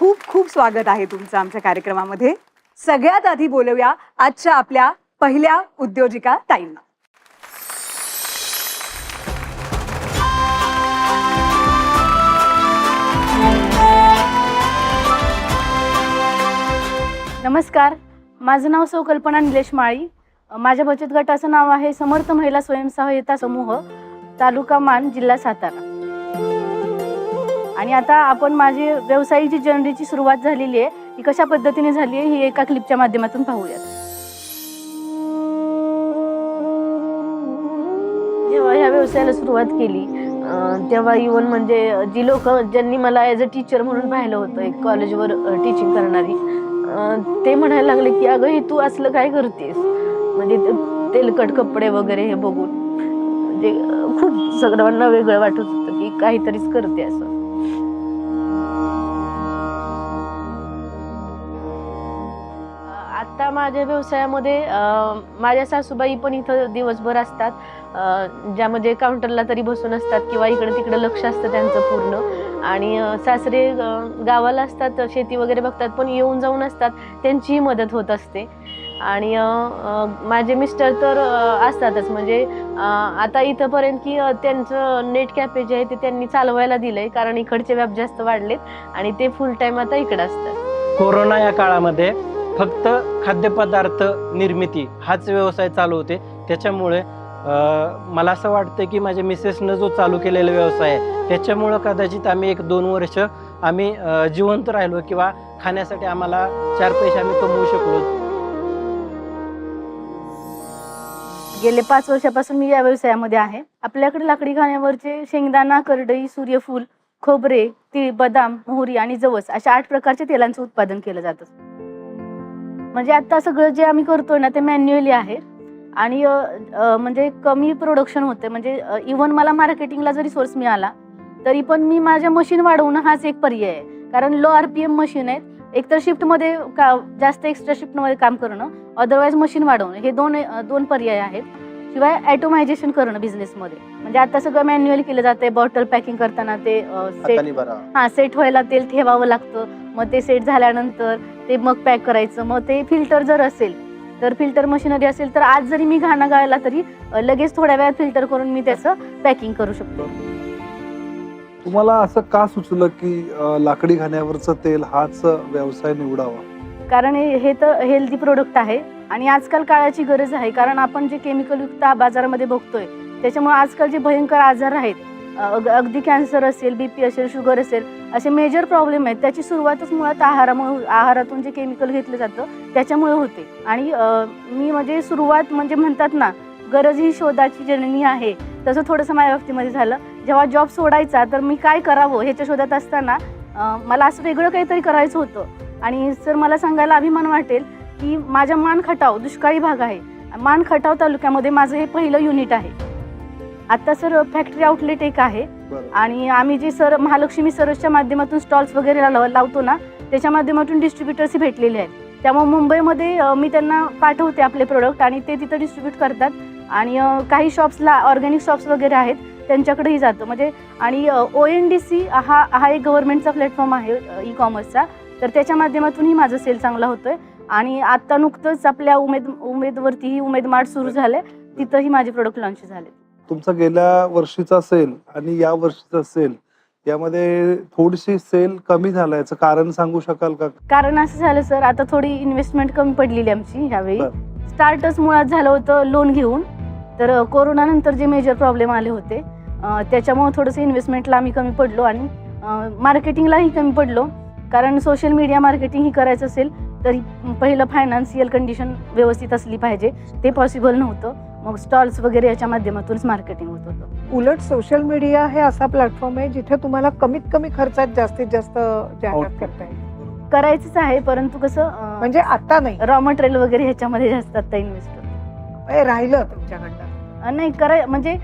खूप खूप स्वागत आहे तुमचं आमच्या कार्यक्रमामध्ये. सगळ्यात आधी बोलूया आजच्या आपल्या पहिल्या उद्योजिका ताईंना. नमस्कार माझं नाव सौ कल्पना निलेश माळी. माझ्या बचत गटाचं नाव आहे समर्थ महिला स्वयंसहायता समूह तालुका मान जिल्हा सातारा. आणि आता आपण माझी व्यवसायाची जर्नीची सुरुवात झालेली आहे. ती कशा पद्धतीने झाली आहे ही एका क्लिपच्या माध्यमातून पाहूयात. जेव्हा ह्या व्यवसायाला सुरुवात केली अं, तेव्हा इवन म्हणजे जी लोक ज्यांनी मला ॲज अ टीचर म्हणून पाहिलं होतं एक कॉलेजवर टीचिंग करणारी अं, ते म्हणायला लागले की अगं हे तू असलं काय करतेस? म्हणजे ते तेलकट कपडे वगैरे हे बघून म्हणजे अं, खूप सगळ्यांना वेगळं वाटत होतं की काहीतरीच करते असं. आता माझ्या व्यवसायामध्ये माझ्या सासूबाई पण इथं दिवसभर असतात. ज्यामध्ये काउंटरला तरी बसून असतात किंवा इकडं तिकडं लक्ष असतं त्यांचं पूर्ण. आणि सासरे गावाला असतात शेती वगैरे बघतात पण येऊन जाऊन असतात त्यांचीही मदत होत असते. आणि माझे मिस्टर तर असतातच. म्हणजे आता इथंपर्यंत की त्यांचं नेट कॅफे जे आहे ते त्यांनी चालवायला दिलंय कारण इकडचे व्याप जास्त वाढलेत आणि ते फुल टाइम आता इकडं असतात. कोरोना या काळामध्ये फक्त खाद्यपदार्थ निर्मिती हाच व्यवसाय चालू होते. त्याच्यामुळे मला असं वाटतं की माझ्या मिसेसनं जो चालू केलेला व्यवसाय आहे त्याच्यामुळं कदाचित आम्ही एक दोन वर्ष आम्ही जिवंत राहिलो किंवा खाण्यासाठी आम्हाला चार पैसे आम्ही कमवू शकलो. गेले पाच वर्षापासून मी या व्यवसायामध्ये आहे. आपल्याकडे लाकडी खाण्यावरचे शेंगदाणा करडई सूर्यफूल खोबरे तीळ बदाम मोहरी आणि जवस अशा आठ प्रकारच्या तेलांचं उत्पादन केलं जातं. म्हणजे आता सगळं जे आम्ही करतोय ना ते मॅन्युअली आहे. आणि म्हणजे कमी प्रोडक्शन होते म्हणजे इवन मला मार्केटिंगला जरी सोर्स मिळाला तरी पण मी माझ्या मशीन वाढवणं हाच एक पर्याय आहे. कारण low R P M machine आहेत. एकतर शिफ्टमध्ये का जास्त एक्स्ट्रा शिफ्टमध्ये काम करणं अदरवाईज मशीन वाढवणं हे दोन दोन पर्याय आहेत. शिवाय ॲटोमायझेशन करणं बिझनेसमध्ये म्हणजे आता सगळं मॅन्युअली केलं जाते बॉटल पॅकिंग करताना ते सेट हा सेट व्हायला तेल ठेवावं लागतं. मग ते सेट झाल्यानंतर ते मग पॅक करायचं. मग ते फिल्टर जर असेल तर फिल्टर मशिनरी असेल तर आज जरी मी घाणा गाळला तरी अ, लगेच थोड्या वेळात फिल्टर करून मी त्याचं पॅकिंग करू शकतो. तुम्हाला असं का सुचलं की अं, लाकडी घाण्यावरचं तेल हाच व्यवसाय निवडावा? कारण हे हे तर हेल्दी प्रोडक्ट आहे. आणि आजकाल काळाची गरज आहे. कारण आपण जे केमिकलयुक्त बाजारामध्ये बघतोय त्याच्यामुळे आजकाल जे भयंकर आजार आहेत अग- अगदी कॅन्सर असेल बीपी असेल शुगर असेल असे मेजर प्रॉब्लेम आहेत. त्याची सुरुवातच मुळात आहारामुळे आहारातून जे केमिकल घेतलं जातं त्याच्यामुळे होते. आणि मी म्हणजे सुरुवात म्हणजे म्हणतात ना गरज ही शोधाची जननी आहे. तसं थोडंसं माझ्या बाबतीमध्ये झालं. जेव्हा जॉब सोडायचा तर मी काय करावं ह्याच्या शोधात असताना मला असं वेगळं काहीतरी करायचं होतं. आणि सर मला सांगायला अभिमान वाटेल की माझ्या मान खटाव दुष्काळी भाग आहे. मान खटाव तालुक्यामध्ये माझं हे पहिलं युनिट आहे. आता सर फॅक्टरी आउटलेट एक आहे. आणि आम्ही जे सर महालक्ष्मी सरसच्या माध्यमातून स्टॉल्स वगैरे लाव- लावतो ना त्याच्या माध्यमातून डिस्ट्रीब्युटर्सही भेटलेले आहेत. त्यामुळे मुंबईमध्ये मी त्यांना पाठवते आपले प्रोडक्ट आणि ते तिथं डिस्ट्रीब्यूट करतात. आणि काही शॉप्सला ऑर्गॅनिक शॉप्स वगैरे आहेत त्यांच्याकडेही जातं. म्हणजे आणि ओ एन डी सी हा हा एक गव्हर्नमेंटचा प्लॅटफॉर्म आहे ई कॉमर्सचा तर त्याच्या माध्यमातूनही माझं सेल चांगला होतोय. आणि आता नुकतंच आपल्या उमेद उमेदवरतीही उमेद मार्ट सुरू झाले तिथंही माझे प्रोडक्ट लॉन्च झाले. तुमचा गेल्या वर्षीचा सेल आणि या वर्षीचा सेल यामध्ये थोडीशी सेल कमी झाला याचं कारण सांगू शकाल का? कारण असं झालं सर आता थोडी इन्व्हेस्टमेंट कमी पडलेली आमची ह्यावेळी. स्टार्टच मुळात झालं होतं लोन घेऊन. तर अ, कोरोनानंतर जे मेजर प्रॉब्लेम आले होते त्याच्यामुळे थोडंसं इन्व्हेस्टमेंटला आम्ही कमी पडलो आणि मार्केटिंगलाही कमी पडलो. कारण सोशल मीडिया मार्केटिंग ही करायचं असेल तरी पहिलं फायनान्शियल कंडिशन व्यवस्थित असली पाहिजे. ते पॉसिबल नव्हतं. मग स्टॉल्स वगैरे याच्या माध्यमातूनच मार्केटिंग होत होतं. उलट सोशल मीडिया हे असा प्लॅटफॉर्म आहे जिथे तुम्हाला कमीत कमी खर्चात जास्तीत जास्त जाहिरात. करता येईल. करायचंच आहे परंतु कसं म्हणजे आता नाही. रॉ मटेरियल वगैरे ह्याच्यामध्ये जास्त आता इन्व्हेस्ट राहिलं तुमच्याकडनं. नाही कराय म्हणजे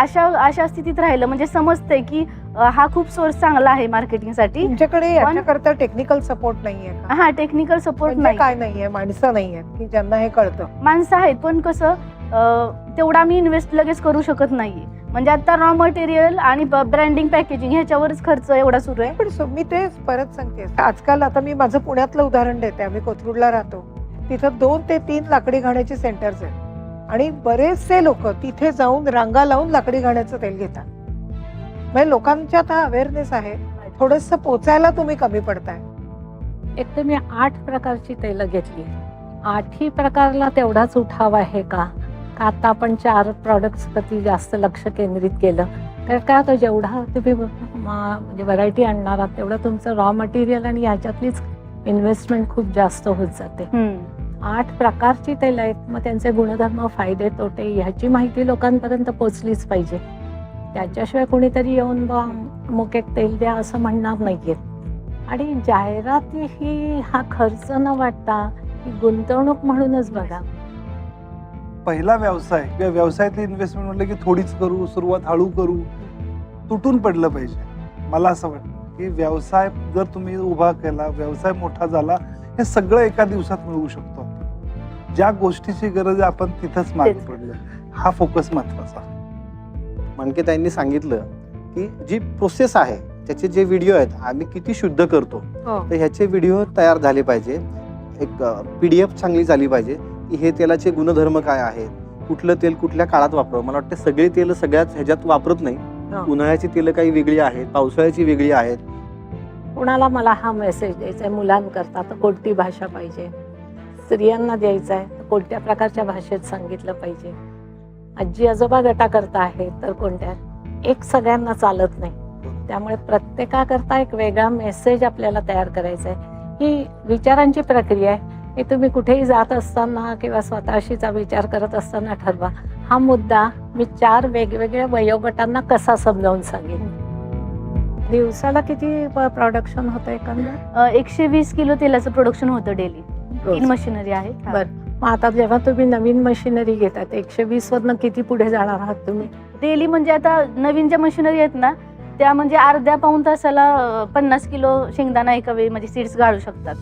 अशा अशा स्थितीत राहिलं. म्हणजे समजतंय की हा खूप सोर्स चांगला आहे मार्केटिंगसाठी तुमच्याकडे याच्याकरता टेक्निकल सपोर्ट नाहीये हा टेक्निकल सपोर्ट म्हणजे नाही. काय नाहीये? माणसं नाहीयेत की ज्यांना हे कळतं. माणसं आहेत पण कसं तेवढा मी इन्व्हेस्ट लगेच करू शकत नाहीये. म्हणजे आता रॉ मटेरियल आणि ब्रँडिंग पॅकेजिंग ह्याच्यावरच खर्च एवढा सुरू आहे. पण मी तेच परत सांगते. आजकाल आता मी माझं पुण्यातलं उदाहरण देते. आम्ही कोथरूडला राहतो. तिथं दोन ते तीन लाकडी घाण्याचे सेंटर्स आहेत. आणि बरेचसे लोक तिथे जाऊन रांगा लावून लाकडी घाण्याचं तेल घेतात. म्हणजे लोकांच्यात हा अवेअरनेस आहे. थोडस पोचायला तुम्ही कमी पडताय. एक तर मी आठ प्रकारची तेलं घेतली. आठही प्रकारला तेवढाच उठाव आहे का? का आता आपण चार प्रॉडक्ट्स प्रती जास्त लक्ष केंद्रित केलं? तर काय होतं जेवढा तुम्ही मा- म्हणजे व्हरायटी आणणार आहात तेवढं तुमचं रॉ मटेरियल आणि ह्याच्यातलीच इन्व्हेस्टमेंट खूप जास्त होत जाते. आठ प्रकारची तेलं आहेत मग त्यांचे गुणधर्म फायदे तोटे ह्याची माहिती लोकांपर्यंत पोचलीच पाहिजे. त्याच्याशिवाय कोणीतरी येऊन बा अमुक एक तेल द्या असं म्हणणार नाहीयेत. आणि जाहिरात ही हा खर्च न वाटता ही गुंतवणूक म्हणूनच बघा. पहिला व्यवसाय किंवा व्यवसायातली इन्व्हेस्टमेंट म्हटलं की थोडीच करू सुरुवात हळू करू तुटून पडलं पाहिजे. मला असं वाटतं की व्यवसाय जर तुम्ही उभा केला व्यवसाय मोठा झाला हे सगळं एका दिवसात मिळवू शकतो. ज्या गोष्टीची गरज आहे आपण तिथंच मागे. पडलो हा फोकस महत्त्वाचा. मानकेताईंनी सांगितलं की जी प्रोसेस आहे त्याचे जे व्हिडिओ आहेत आम्ही किती शुद्ध करतो. हो. तर ह्याचे व्हिडिओ तयार झाले पाहिजे. एक पी डी एफ चांगली झाली पाहिजे की हे तेलाचे गुणधर्म काय आहेत कुठलं तेल कुठल्या काळात वापरावं. मला वाटतं सगळी तेल सगळ्याच ह्याच्यात वापरत नाही. हो. उन्हाळ्याची तेलं काही वेगळी आहेत पावसाळ्याची वेगळी आहेत. कुणाला मला हा मेसेज द्यायचा आहे मुलांकरता तर कोणती भाषा पाहिजे? स्त्रियांना द्यायचा आहे तर कोणत्या प्रकारच्या भाषेत सांगितलं पाहिजे? आजी आजोबा गटाकरता आहे तर कोणत्या? एक सगळ्यांना चालत नाही. त्यामुळे प्रत्येकाकरता एक वेगळा मेसेज आपल्याला तयार करायचा आहे. ही विचारांची प्रक्रिया आहे. हे तुम्ही कुठेही जात असताना किंवा स्वतःशीचा विचार करत असताना ठरवा. हा मुद्दा मी चार वेगवेगळ्या वयोगटांना कसा समजावून सांगेन? दिवसाला किती प्रोडक्शन होतं एकंदर? एकशे वीस किलो तेलाचं प्रोडक्शन होतं डेली मशिनरी आहे बरं. मग आता जेव्हा तुम्ही नवीन मशिनरी घेतात एकशे वीस वरनं किती पुढे जाणार आहात तुम्ही? डेली म्हणजे आता नवीन ज्या मशिनरी आहेत ना त्या म्हणजे अर्ध्या पाऊन तासाला पन्नास किलो शेंगदाणा एका वेळी म्हणजे सीड्स गाळू शकतात.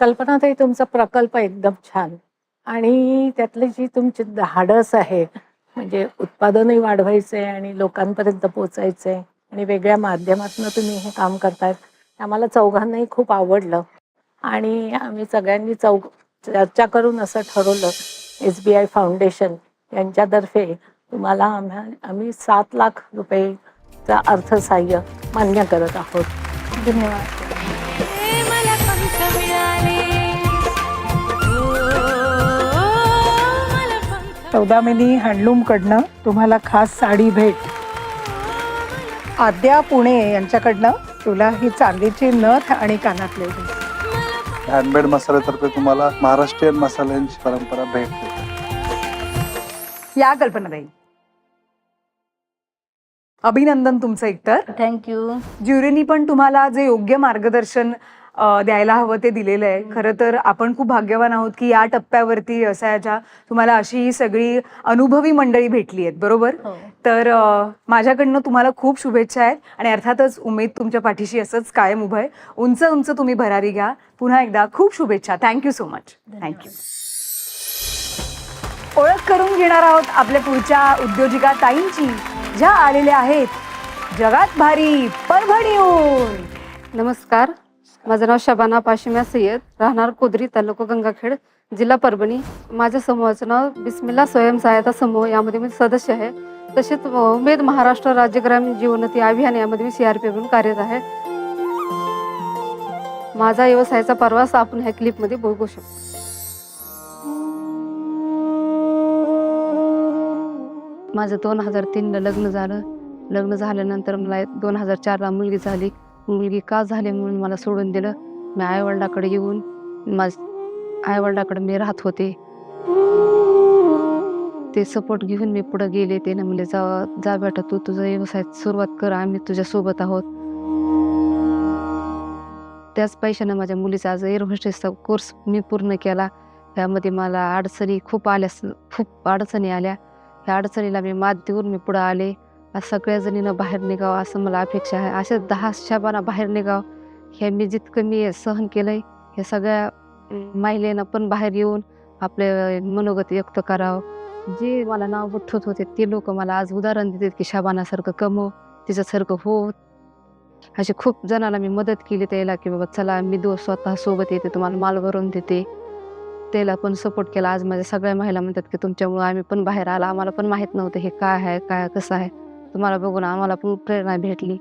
कल्पनाताई तुमचा प्रकल्प एकदम छान. आणि त्यातली जी तुमची धाडस आहे म्हणजे उत्पादनही वाढवायचंय आणि लोकांपर्यंत पोचायचंय आणि वेगळ्या माध्यमातून तुम्ही हे काम करतायत आम्हाला चौघांनाही खूप आवडलं. आणि आम्ही सगळ्यांनी चौघ चर्चा करून असं ठरवलं एस बी आय फाउंडेशन यांच्यातर्फे तुम्हाला आम्हा आम्ही सात लाख रुपयेचं अर्थसहाय्य मान्य करत आहोत. धन्यवाद. सौदामिनी हँडलूम कडनं तुम्हाला खास साडी भेट. आद्या पुणे यांच्याकडनं तुला ही चांदीची नथ आणि कानातले भेट. हँडमेड मसाल्यातर्फे तुम्हाला महाराष्ट्रीयन मसाल्यांची परंपरा भेट या कल्पनाताई अभिनंदन तुमचं एकतर. थँक्यू ज्युरीनी पण तुम्हाला जे योग्य मार्गदर्शन द्यायला हवं ते दिलेलं आहे. खरं तर आपण खूप भाग्यवान आहोत की या टप्प्यावरती व्यवसायाच्या तुम्हाला अशी ही सगळी अनुभवी मंडळी भेटली आहेत बरोबर? हो. तर माझ्याकडनं तुम्हाला खूप शुभेच्छा आहेत आणि अर्थातच उमेद तुमच्या पाठीशी असंच कायम उभं आहे. उंच उंच तुम्ही भरारी घ्या. पुन्हा एकदा खूप शुभेच्छा. थँक्यू सो मच थँक्यू ओळख करून घेणार आहोत आपल्या पुढच्या उद्योजिका ताईंची ज्या आलेल्या आहेत जगात भारी परभणीहून. नमस्कार. माझं नाव शबाना पाशिम्या सय्यद राहणार कोदरी तालुका गंगाखेड जिल्हा परभणी. माझ्या समूहाचं नाव बिस्मिल्ला स्वयंसहायता समूह यामध्ये मी सदस्य आहे. तसेच उमेद महाराष्ट्र राज्य ग्रामीण जीवनती अभियान यामध्ये मी सी आर पी म्हणून कार्यरत आहे. माझा व्यवसायाचा परवास आपण ह्या क्लिपमध्ये बघू शकतो. माझं दोन हजार तीनला लग्न झालं. लग्न झाल्यानंतर मला दोन हजार चारला मुलगी झाली. मुलगी का झाली म्हणून मला सोडून दिलं. मी आईवडिलाकडे येऊन माझ आईवडिलाकडे मी राहत होते. ते सपोर्ट घेऊन मी पुढे गेले. ते म्हणले जा जा बेटा तू तुझा व्यवसाय सुरुवात कर. आम्ही तुझ्यासोबत आहोत. त्याच पैशानं माझ्या मुलीचा आज एअर होस्टेसचा कोर्स मी पूर्ण केला. त्यामध्ये मला अडचणी खूप आल्या खूप अडचणी आल्या. त्या अडचणीला मी मात देऊन मी पुढं आले. सगळ्या जणीनं बाहेर निघावं असं मला अपेक्षा आहे. अशा दहा शाबाना बाहेर निघावं हे मी जितकं मी सहन केलंय हे सगळ्या महिलेनं पण बाहेर येऊन आपले मनोगत व्यक्त करावं. जे मला नाव उठवत होते ते लोक मला आज उदाहरण देतात की शाबानासारखं कमव तिच्यासारखं हो. असे खूप जणांना मी मदत केली त्याला की बाबा चला मी दो स्वतः सोबत येते तुम्हाला माल भरून देते. त्याला पण सपोर्ट केला. आज माझ्या सगळ्या महिला म्हणतात की तुमच्यामुळे आम्ही पण बाहेर आला. आम्हाला पण माहीत नव्हतं हे काय आहे काय कसं आहे. तुम्हाला बघून आम्हाला पण प्रेरणा भेटली.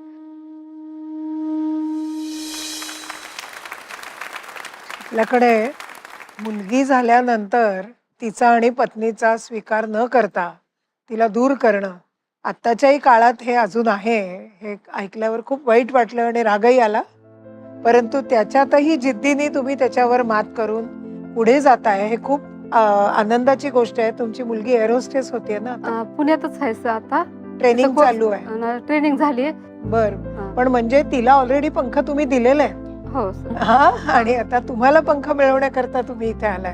आपल्याकडे मुलगी झाल्यानंतर तिचा आणि पत्नीचा स्वीकार न करता तिला दूर करणं आत्ताच्याही काळात हे अजून आहे हे ऐकल्यावर खूप वाईट वाटलं आणि रागही आला. परंतु त्याच्यातही जिद्दीने तुम्ही त्याच्यावर मात करून पुढे जाताय हे खूप आनंदाची गोष्ट आहे. तुमची मुलगी एरोस्टेस होतीये ना पुण्यातच आहे सर आता. ट्रेनिंग चालू आहे. ट्रेनिंग झाली बर. पण म्हणजे तिला ऑलरेडी पंख तुम्ही दिलेले आहेत. हो सर. हा? आणि आता तुम्हाला पंख मिळवण्याकरता तुम्ही इथे आलाय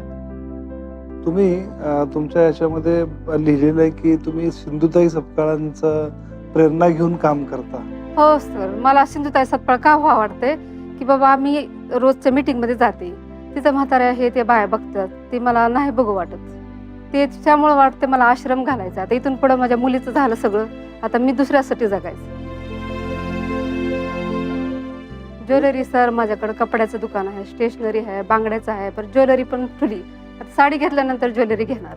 तुम्ही अं, तुमच्या याच्यामध्ये लिहिलेलं आहे की तुम्ही सिंधुताई सपकाळांचं प्रेरणा घेऊन काम करता. हो सर. मला सिंधुताई सत्पाळ का व्हा वाटते की बाबा मी रोजच्या मीटिंगमध्ये जाते. तिथं म्हाताऱ्या हे ते बाया बघतात. ते मला नाही बघू वाटत. ते त्यामुळे वाटते मला आश्रम घालायचा. आता इथून पुढे माझ्या मुलीचं झालं सगळं. आता मी दुसऱ्यासाठी जगायचं. ज्वेलरी सर माझ्याकडे कपड्याचं दुकान आहे स्टेशनरी आहे बांगड्याचं आहे पण ज्वेलरी पण खुली. आता साडी घेतल्यानंतर ज्वेलरी घेणार.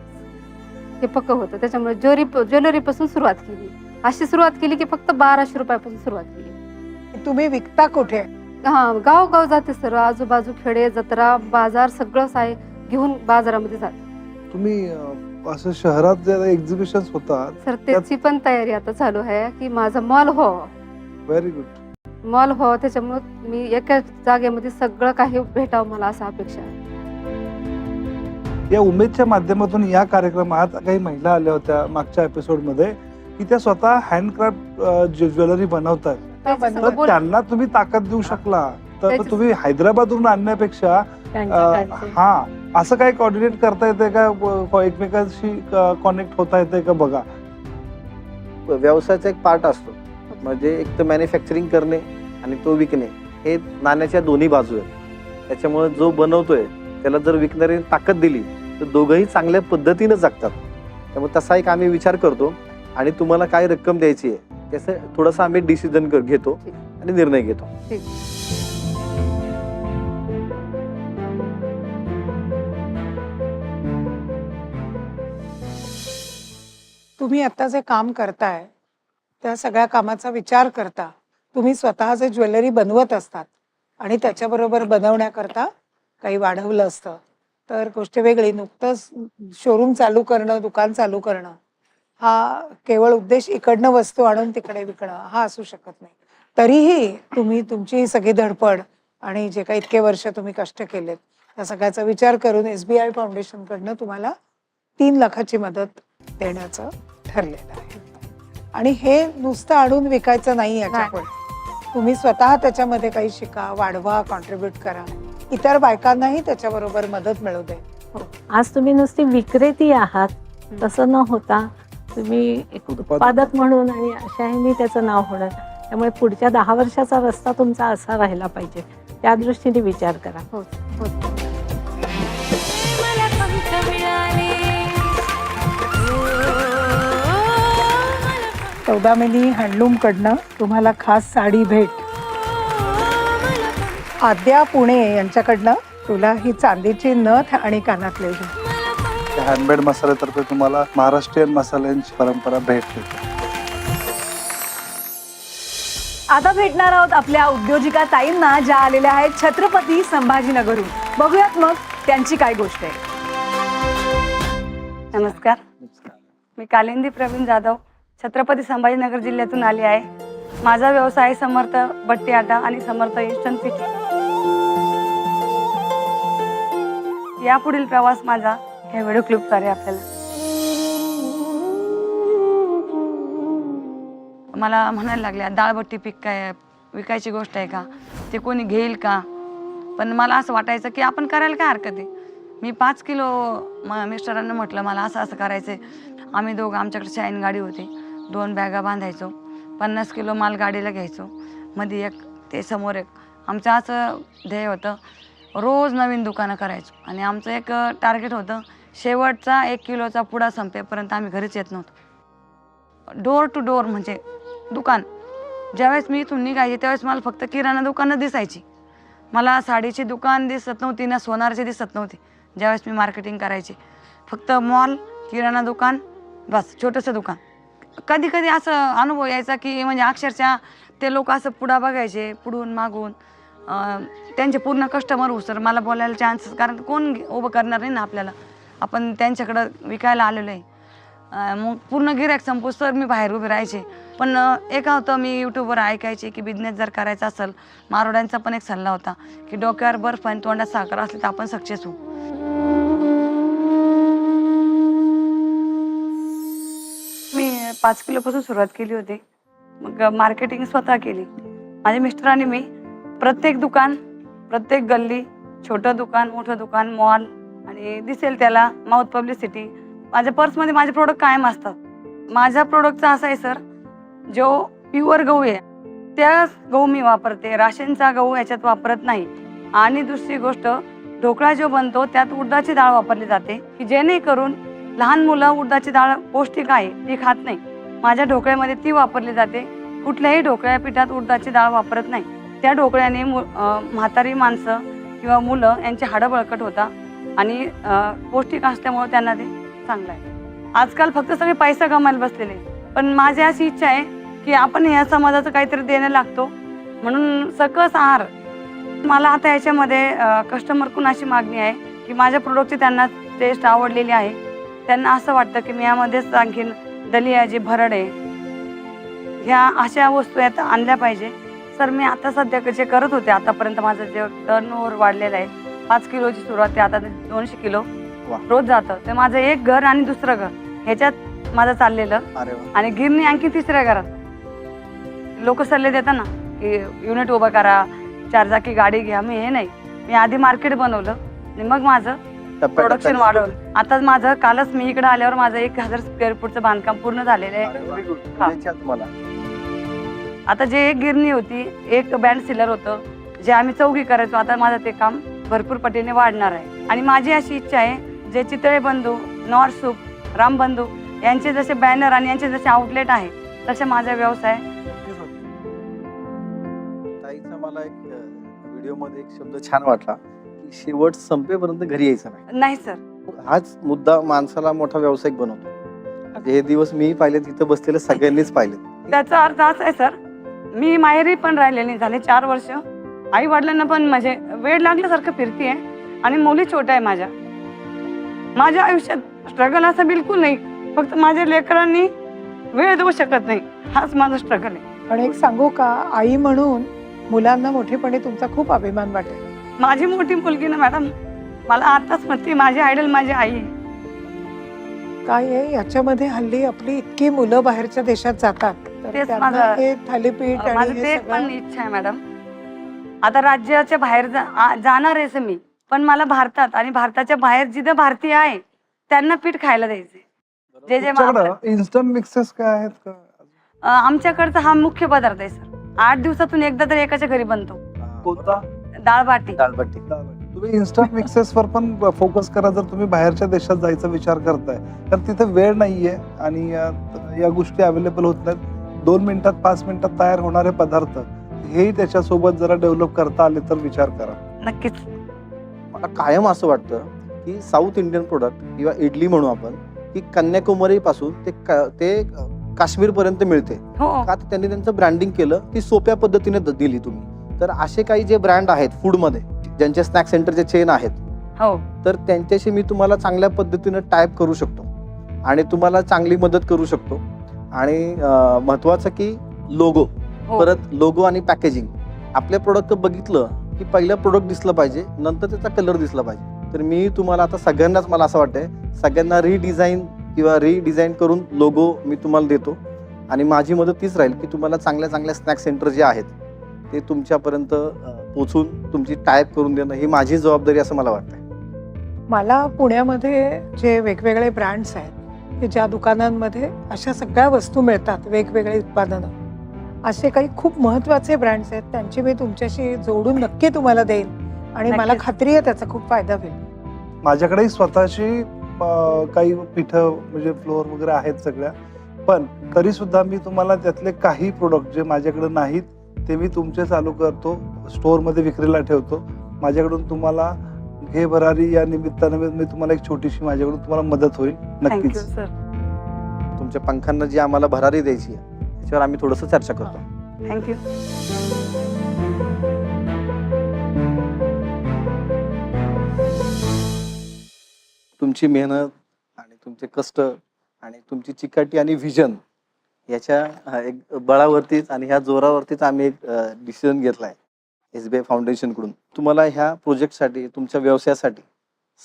हे पक्क होतं. त्याच्यामुळे ज्वेलरी ज्वेलरीपासून सुरुवात केली. अशी सुरुवात केली की फक्त बाराशे रुपयापासून सुरुवात केली. तुम्ही विकता कुठे? हा गाव गाव जाते सर. आजूबाजू खेडे जत्रा बाजार सगळंच आहे. घेऊन बाजारामध्ये जाते. तुम्ही अं, असं शहरात जे एक्झिबिशन होतात सर त्याची पण तयारी आता चालू आहे की माझा मॉल व्हावा व्हेरी गुड मॉल व्हावा त्याच्यामुळे मी एका जागेमध्ये सगळं काही भेटावं मला असं अपेक्षा आहे. या उमेदच्या माध्यमातून या कार्यक्रमात काही महिला आल्या होत्या मागच्या एपिसोडमध्ये की त्या स्वतः हँडक्राफ्ट ज्वेलरी बनवतात. तर बोल- त्यांना तुम्ही ताकद देऊ शकला. तर तुम्ही हैदराबादवरून आणण्यापेक्षा त्यांच्याकडचे. अं, हा असं काही कोऑर्डिनेट करता येते का? एकमेकांशी कॉन्नेक्ट होता येते का? बघा. व्यवसायाचा एक पार्ट असतो. म्हणजे एक तर मॅन्युफॅक्चरिंग करणे आणि तो विकणे. हे नाण्याच्या दोन्ही बाजू आहेत त्याच्यामुळे जो बनवतोय त्याला जर विकणारी ताकद दिली तर दोघंही चांगल्या पद्धतीनं जगतात. त्यामुळे तसा एक आम्ही विचार करतो. आणि तुम्हाला काय रक्कम द्यायची आहे त्याचं थोडंसं आम्ही डिसिजन घेतो. आणि निर्णय घेतो. तुम्ही आता जे काम करताय त्या सगळ्या कामाचा विचार करता तुम्ही स्वतः जे ज्वेलरी बनवत असतात आणि त्याच्याबरोबर बनवण्याकरता काही वाढवलं असतं. तर गोष्ट वेगळी नुकतंच शोरूम चालू करणं दुकान चालू करणं हा केवळ उद्देश इकडनं वस्तू आणून तिकडे विकणं हा असू शकत नाही. तरीही तुम्ही तुमची सगळी धडपड आणि जे काही इतके वर्ष तुम्ही कष्ट केलेत त्या सगळ्याचा विचार करून एस बी आय फाउंडेशनकडनं तुम्हाला तीन लाखाची मदत देण्याचं ठरलेलं आहे. आणि हे नुसतं आणून विकायचं नाही. याच्यापुढे तुम्ही स्वतः त्याच्यामध्ये काही शिका वाढवा कॉन्ट्रीब्युट करा. इतर बायकांनाही त्याच्याबरोबर मदत मिळू दे. आज तुम्ही नुसती विक्रेती आहात तसं न होता तुम्ही एक उत्पादक. म्हणून आणि अशाही त्याचं नाव होणार. त्यामुळे पुढच्या दहा वर्षाचा रस्ता तुमचा असा राहिला पाहिजे. त्या दृष्टीने विचार करा. हो. सौदामिनी हँडलूमकडनं तुम्हाला खास साडी भेट. आद्या पुणे यांच्याकडनं तुला ही चांदीची नथ आणि कानातले हँडमेड मसाल्यातर्फे तुम्हाला महाराष्ट्रीयन मसाल्यांची परंपरा भेट देते. आता भेटणार आहोत आपल्या उद्योजिका ताईंना ज्या आलेल्या आहेत छत्रपती संभाजीनगरहून. बघूयात मग त्यांची काय गोष्ट आहे. नमस्कार. मी कालिंदी प्रवीण जाधव. छत्रपती संभाजीनगर जिल्ह्यातून आली आहे. माझा व्यवसाय समर्थ बट्टी आटा आणि समर्थ इन्स्टंट पिठी यापुढील प्रवास माझा हे व्हिडिओ क्लिपद्वारे आपल्याला. मला म्हणायला लागल्या डाळबट्टी पीक काय विकायची गोष्ट आहे का? ते कोणी घेईल का? पण मला असं वाटायचं की आपण करायला काय हरकत आहे? मी पाच किलो म मिस्टरांना म्हटलं मला असं असं करायचं आहे आम्ही दोघं आमच्याकडे शाईन गाडी होती. दोन बॅगा बांधायचो पन्नास किलो माल गाडीला घ्यायचो. मध्ये एक ते समोर एक आमचं असं ध्येय होतं रोज नवीन दुकानं करायचो. आणि आमचं एक टार्गेट होतं शेवटचा एक किलोचा पुडा संपेपर्यंत आम्ही घरीच येत नव्हतो. डोर टू डोर म्हणजे दुकान. ज्यावेळेस मी इथून निघायची त्यावेळेस मला फक्त किराणा दुकानं दिसायची. मला साडीची दुकान दिसत नव्हती ना सोनारची दिसत नव्हती. ज्यावेळेस मी मार्केटिंग करायची फक्त मॉल किराणा दुकान बस छोटंसं दुकान. कधी कधी असं अनुभव यायचा की म्हणजे अक्षरशः ते लोक असं पुढा बघायचे पुढून मागून. त्यांचे पूर्ण कस्टमर उसर मला बोलायला चान्सेस कारण कोण उभं करणार नाही ना आपल्याला. आपण त्यांच्याकडं विकायला आलेलो आहे. मग पूर्ण गिऱ्हाईक संपूस तर मी बाहेर उभे राहायचे. पण एक होतं मी यूट्यूबवर ऐकायचे की बिझनेस जर करायचा असेल मारोड्यांचा पण एक सल्ला होता की डोक्यावर बर्फ आणि तोंडात साखर असली तर आपण सक्सेस होऊ. पाच किलोपासून सुरुवात केली होती. मग मार्केटिंग स्वतः केली. माझ्या मिस्टरांनी मी प्रत्येक दुकान प्रत्येक गल्ली छोटं दुकान मोठं दुकान मॉल आणि दिसेल त्याला माउथ पब्लिसिटी माझ्या पर्समध्ये माझे प्रोडक्ट कायम असतात. माझ्या प्रोडक्टचा असा आहे सर जो प्युअर गहू आहे त्याच गहू मी वापरते. राशनचा गहू याच्यात वापरत नाही. आणि दुसरी गोष्ट ढोकळा जो बनतो त्यात उडदाची डाळ वापरली जाते की जेणेकरून लहान मुलं उडदाची डाळ पौष्टिक आहे ती खात नाही. माझ्या ढोकळ्यामध्ये ती वापरली जाते. कुठल्याही ढोकळ्या पिठात उडदाची डाळ वापरत नाही. त्या ढोकळ्याने मु म्हातारी माणसं किंवा मुलं यांचे हाडं बळकट होता आणि पौष्टिक असल्यामुळं त्यांना ते चांगलं आहे. आजकाल फक्त सगळे पैसा कमायला बसलेले पण माझी अशी इच्छा आहे की आपण या समाजाचं काहीतरी देणं लागतो. म्हणून सकस आहार. मला आता याच्यामध्ये कस्टमरकडून अशी मागणी आहे की माझ्या प्रोडक्टची त्यांना टेस्ट आवडलेली आहे. त्यांना असं वाटतं की मी यामध्येच आणखीन दलिया जी भरड आहे ह्या अशा वस्तू यात आणल्या पाहिजे. सर मी आता सध्या जे करत होते आतापर्यंत माझं जे टर्न ओव्हर वाढलेलं आहे पाच किलोची सुरुवात ते आता दोनशे किलो. रोज जातं. ते माझं एक घर आणि दुसरं घर. ह्याच्यात माझं चाललेलं. आणि गिरणी आणखी तिसऱ्या घरात. लोक सल्ले देतात ना की युनिट उभं करा चारचाकी गाडी घ्या. मी हे नाही. मी आधी मार्केट बनवलं आणि मग माझं प्रोडक्शन वाढवलं. आता माझं कालच मी इकडे आल्यावर माझं एक हजार स्क्वेअर फूटचं बांधकाम पूर्ण झालेलं आहे. हा. तुम्हाला. आता जे एक गिरणी होती एक बँड सिलर होतं जे आम्ही चौघी करायचो आता माझं ते काम भरपूर पटीने वाढणार आहे. आणि माझी अशी इच्छा आहे जे चितळे बंधू नॉर सूप राम बंधू यांचे जसे बॅनर आणि यांचे जसे आउटलेट आहे तसे माझा व्यवसाय ताईचा मला एक व्हिडिओमध्ये एक शब्द छान वाटला. शेवट संपेपर्यंत घरी यायचं नाही. नाही सर. हाच मुद्दा माणसाला मोठा व्यावसायिक बनवतो. हे दिवस मी पाहिले तिथं बसलेले सगळ्यांनीच पाहिले त्याचा अर्थ असा आहे सर. मी माहेरी पण राहिलेली झाले चार वर्ष. आई वडिलांना पण म्हणजे वेळ लागल्यासारखं फिरतीये आणि मुली छोट्या आहे माझ्या. माझ्या आयुष्यात स्ट्रगल असं बिलकुल नाही. फक्त माझ्या लेकरांनी वेळ देऊ शकत नाही. हाच माझा स्ट्रगल आहे. पण एक सांगू का? आई म्हणून मुलांना मोठेपणे तुमचा खूप अभिमान वाटेल. माझी मोठी मुलगी ना मॅडम. मला आताच म्हणते माझी आयडल माझी आई आहे. काय आहे? याच्यामध्ये हल्ली आपली इतकी मुलं बाहेरच्या देशात जातात. तर तेच त्यांना माझं- हे थालीपीठ आणि हे ते पण इच्छा आहे मॅडम. आता राज्याच्या बाहेर जा- आ- जाणार मी. पण मला भारतात आणि भारताच्या बाहेर जिथं भारतीय आहे त्यांना पीठ खायला द्यायचे जे जे तुमच्याकडं इन्स्टंट मिक्सेस काय आहेत का? अं, आमच्याकडचा हा मुख्य पदार्थ आहे सर. आठ दिवसातून एकदा तरी एकाच्या घरी बनतो. कोणता? डाळ बाटी दालबट्टी तुम्ही इन्स्टंट मिक्सेस वर पण फोकस करा. जर तुम्ही बाहेरच्या देशात जायचा विचार करताय तर तिथे वेळ नाहीये आणि अ, या गोष्टी अवेलेबल होत नाहीत. दोन मिनिटात पाच मिनिटात तयार होणारे पदार्थ हेही त्याच्यासोबत जरा डेव्हलप करता आले तर विचार करा. नक्कीच. मला कायम असं वाटतं की साऊथ इंडियन प्रोडक्ट किंवा इडली म्हणू आपण की कन्याकुमारी पासून ते का- ते काश्मीर पर्यंत मिळते. हो. का? तर त्यांनी त्यांचं ब्रँडिंग केलं ती सोप्या पद्धतीने द- दिली तुम्ही. तर असे काही जे ब्रँड आहेत फूडमध्ये ज्यांचे स्नॅक सेंटरचे चेन आहेत हो. तर त्यांच्याशी मी तुम्हाला चांगल्या पद्धतीनं टाईप करू शकतो. आणि तुम्हाला चांगली मदत करू शकतो. आणि महत्वाचं की लोगो हो. परत लोगो आणि पॅकेजिंग आपल्या प्रोडक्ट बघितलं की पहिलं प्रोडक्ट दिसलं पाहिजे नंतर त्याचा कलर दिसला पाहिजे. तर मी तुम्हाला आता सगळ्यांनाच मला असं वाटतंय सगळ्यांना रिडिझाईन किंवा रिडिझाईन करून लोगो मी तुम्हाला देतो. आणि माझी मदत तीच राहील की तुम्हाला चांगल्या चांगल्या स्नॅक सेंटर जे आहेत ते तुमच्यापर्यंत पोचून तुमची टाईप करून देणं ही माझी जबाबदारी असं मला वाटतंय मला पुण्यामध्ये जे वेगवेगळे ब्रँड्स आहेत की ज्या दुकानांमध्ये अशा सगळ्या वस्तू मिळतात वेगवेगळे उत्पादनं असे काही खूप महत्त्वाचे ब्रँड्स आहेत त्यांची मी तुमच्याशी जोडून नक्की तुम्हाला देईन आणि मला. खात्री आहे त्याचा खूप फायदा होईल माझ्याकडेही स्वतःची काही पिठं म्हणजे फ्लोअर वगैरे आहेत सगळ्या पण तरी सुद्धा मी तुम्हाला त्यातले काही प्रोडक्ट जे माझ्याकडे नाहीत ते मी तुमचे चालू करतो स्टोअरमध्ये विक्रीला ठेवतो. माझ्याकडून तुम्हाला घे भरारी या निमित्तानं मी मी तुम्हाला एक छोटीशी माझ्याकडून तुम्हाला मदत होईल. थँक्यू नक्कीच. सर तुमच्या पंखांना जी आम्हाला भरारी द्यायची आहे त्याच्यावर आम्ही थोडस चर्चा करतो. थँक्यू तुमची मेहनत आणि तुमचे कष्ट आणि तुमची चिकाटी आणि व्हिजन याच्या एक बळावरतीच आणि ह्या जोरावरतीच आम्ही एक डिसिजन घेतलाय एस बी आय फाउंडेशनकडून. तुम्हाला ह्या प्रोजेक्टसाठी तुमच्या व्यवसायासाठी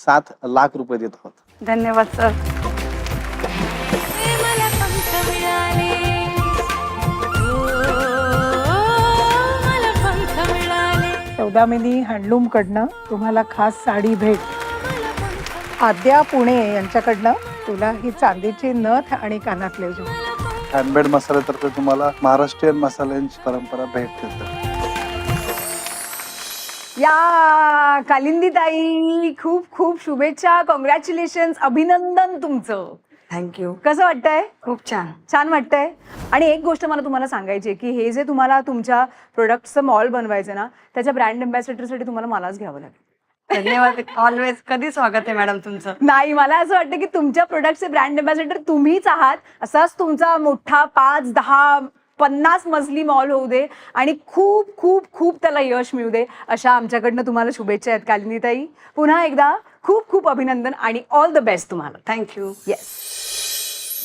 सात लाख रुपये देत आहोत. धन्यवाद सर. मला पंख मिळाले हो मला पंख मिळाले सौदामिनी हँडलूम कडनं तुम्हाला खास साडी भेट. आद्या पुणे यांच्याकडनं तुला ही चांदीची नथ आणि कानातले जो हँडमेड मसाल्यातर्फे तुम्हाला महाराष्ट्रीयन मसाल्यांची परंपरा भेट देते. या कालिंदी ताई खूप खूप शुभेच्छा. कॉंग्रॅच्युलेशन अभिनंदन तुमचं. थँक्यू कसं वाटतंय? खूप छान. छान वाटतंय. आणि एक गोष्ट मला तुम्हाला सांगायची आहे की हे जे तुम्हाला तुमच्या प्रोडक्टचं मॉल बनवायचं ना त्याच्या ब्रँड अँबॅसेडरसाठी तुम्हाला मलाच घ्यावं लागेल. धन्यवाद. ऑलवेज कधी स्वागत आहे मॅडम तुमचं? नाही मला असं वाटतं की तुमच्या प्रोडक्टचे ब्रँड अँबॅसेडर तुम्हीच आहात. असाच तुमचा मोठा पाच दहा पन्नास मजली मॉल होऊ दे आणि खूप खूप खूप त्याला यश मिळू दे अशा आमच्याकडनं तुम्हाला शुभेच्छा आहेत कालिनीताई पुन्हा एकदा खूप खूप अभिनंदन आणि ऑल द बेस्ट तुम्हाला. थँक्यू येस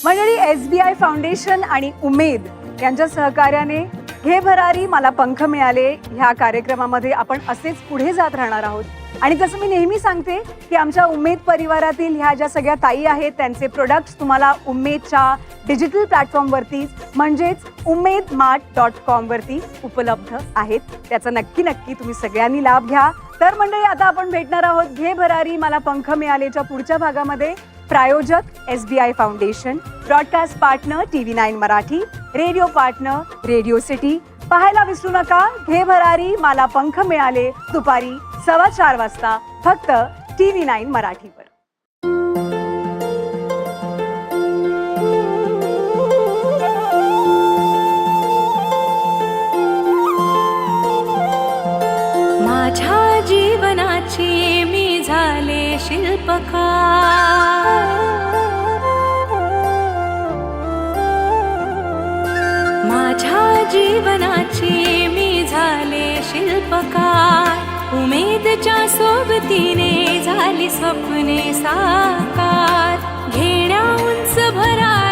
मंडळी एस बी आय फाउंडेशन आणि उमेद यांच्या सहकार्याने घे भरारी मला पंख मिळाले. ह्या कार्यक्रमामध्ये आपण असेच पुढे जात राहणार आहोत. आणि जसं मी नेहमी सांगते की आमच्या उमेद परिवारातील ह्या ज्या सगळ्या ताई आहेत त्यांचे प्रोडक्ट्स तुम्हाला उमेदच्या डिजिटल प्लॅटफॉर्मवरती म्हणजेच उमेद मार्ट डॉट कॉमवरती उपलब्ध आहेत. त्याचा नक्की नक्की तुम्ही सगळ्यांनी लाभ घ्या. तर मंडळी आता आपण भेटणार आहोत घे भरारी मला पंख मिळालेच्या पुढच्या भागामध्ये. प्रायोजक S B I foundation broadcast partner T V nine Marathi radio partner radio city पाहायला विसरू नका. घे भरारी मला पंख मिळाले. दुपारी सव्वा चार वाजता फक्त टी व्ही नाईन मराठीवर. माझ्या जीवनाची मी झाले शिल्पकार. जीवनाची मी झाले शिल्पकार. उमेदच्या सोबतीने झाली स्वप्ने साकार. घेण्या उंच भरा